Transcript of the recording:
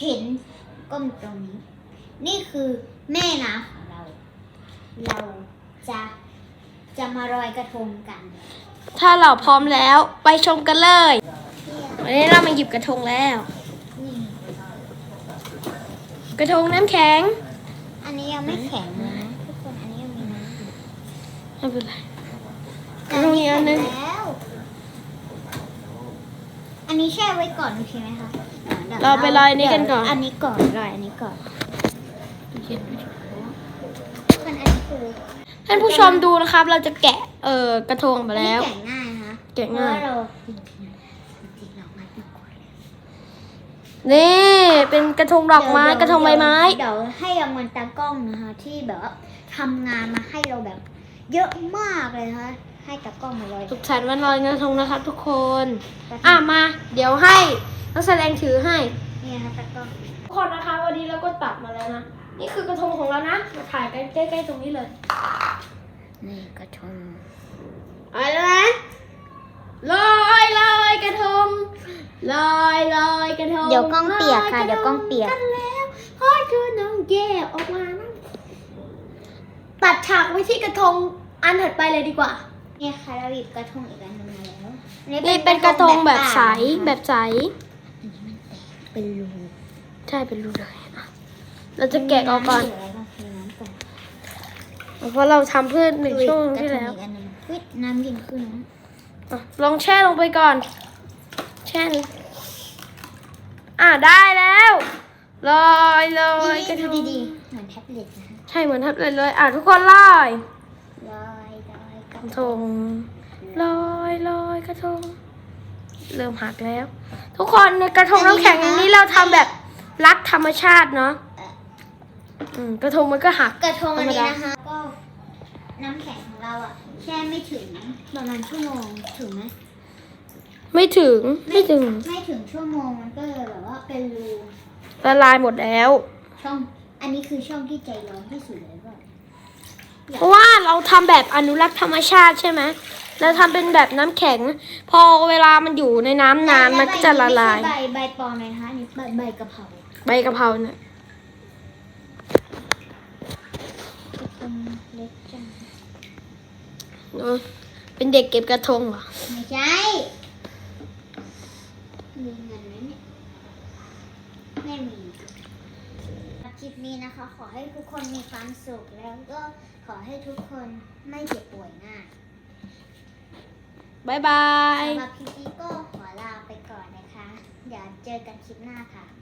เห็นก้มตรงนี้ นี่คือแม่น้ำของเรา เราจะจะมารอยกระทงกัน ถ้าเราพร้อมแล้วไปชมกันเลยวันนี้เรามาหยิบกระทงแล้ว นี่กระทงน้ำแข็ง อันนี้ยังไม่แข็งเลยนะทุกคนอันนี้ยังมีน้ำอยู่ไม่เป็นไรกระทงอีกอันหนึงแข็แล้ว อันนี้แช่ไว้ก่อนโอเคไหมคะดี๋ยวเราไปลอยนี้กันก่อนอันนี้ก่อนลอยอันนี้ก่อนส่วนอันนี้คือท่านผู้ชมดูนะครับ เราจะแกะเอ่อกระทงไปแล้ว อันนี้แกะง่ายนะคะแกะง่าย เพระว่เราจริงๆจริงๆเรามัดดีกว่านี่เป็นกระทงดอกไม้เดี๋ยวกระทงใบไม้ เดี๋ยวให้รางวัลตากล้องนะคะ ที่แบบว่าทำงานมาให้เราแบบ เยอะมากเลยนะคะ ให้ตากล้องมาเลยสุขสันต์วันลอยกระทงนะครับทุกคน อะมา เดี๋ยวให้นักแสดงถือให้นี่นะคะตากล้องทุกคนนะคะวันนี้เราก็ตัดมาแล้วนะ นี่คือกระทงของเรานะมาถ่ายกันใกล้ๆตรงนี้เลย นี่กระทงอะไรนะลอยลอยกระทงลอยลอยกระทงเดี๋ยวกล้องเปียกค่ะลอเดี๋ยวกล้องเปียกกันแล้วพ่อคือน้องแก้วออกมานะตัดฉากไว้ที่กระทงอันถัดไปเลยดีกว่า นี่ค่ะเราหยิบกระทงอีกอันหนึงมาแล้วนี่เป็นกระทงแบบใสแบบใสอันนี้มันแตกเป็นรูใช่เป็นรูเลยอะเราจะแกะออกก่อนมีำยู่แล้วเทน้ำก่อนเพราะเราทำเพื่อหนึ่งช่วงที่แล้ว กระทงอีกอันหนึ่งอุ๊ยน้ำเย็นขึ้นนะอะลองแช่ลงไปก่อน แช่ลงอะได้แล้วลอยลอยกระทดูงดีๆเหมือนแท็บเล็ตนะคะใช่เหมือนทับเลยเลยอะทุกคนลอย ลอยลอยก ก ระ ระ ททงงลอยลอยกระทง เริ่มหักแล้ว ทุกคนในกระทงน้ำแข็งอย่างนี้เราทำแบบรักธรรมชาติเนาะอืมกระทงมันก็หักกระทงอันนี้ธรรมดานะคะก็น้ำแข็งของเราอะแช่ไม่ถึงประมาณชั่วโมงถึงไหมไม่ถึงไม่ถึง ไม่ถึงชั่วโมงมันก็เลยแบบว่าเป็นรูละลายหมดแล้ว ช่อง อันนี้คือช่องที่ใจร้อนที่สุดเลยว่า เพราะว่าเราทำแบบอนุรักษ์ธรรมชาติใช่ไหมเราทำเป็นแบบน้ำแข็ง พอเวลามันอยู่ในน้ำนานมันก็จะละลาย ใบใบปลอมเลยนะคะอันนี่ใบใบกะเพราใบกะเพราเนี่ยเป็นเล็กจังเนอะเป็นเด็กเก็บกระทงเหรอ ไม่ใช่มีเงินไหมเนี่ยไม่มี คลิปนี้นะคะ ขอให้ทุกคนมีความสุขแล้วก็ขอให้ทุกคนไม่เจ็บป่วยง่ายบายบายสำหรับคลิปนี้ก็ขอลาไปก่อนนะคะ เดี๋ยวเจอกันคลิปหน้าค่ะสวัสดีค่ะ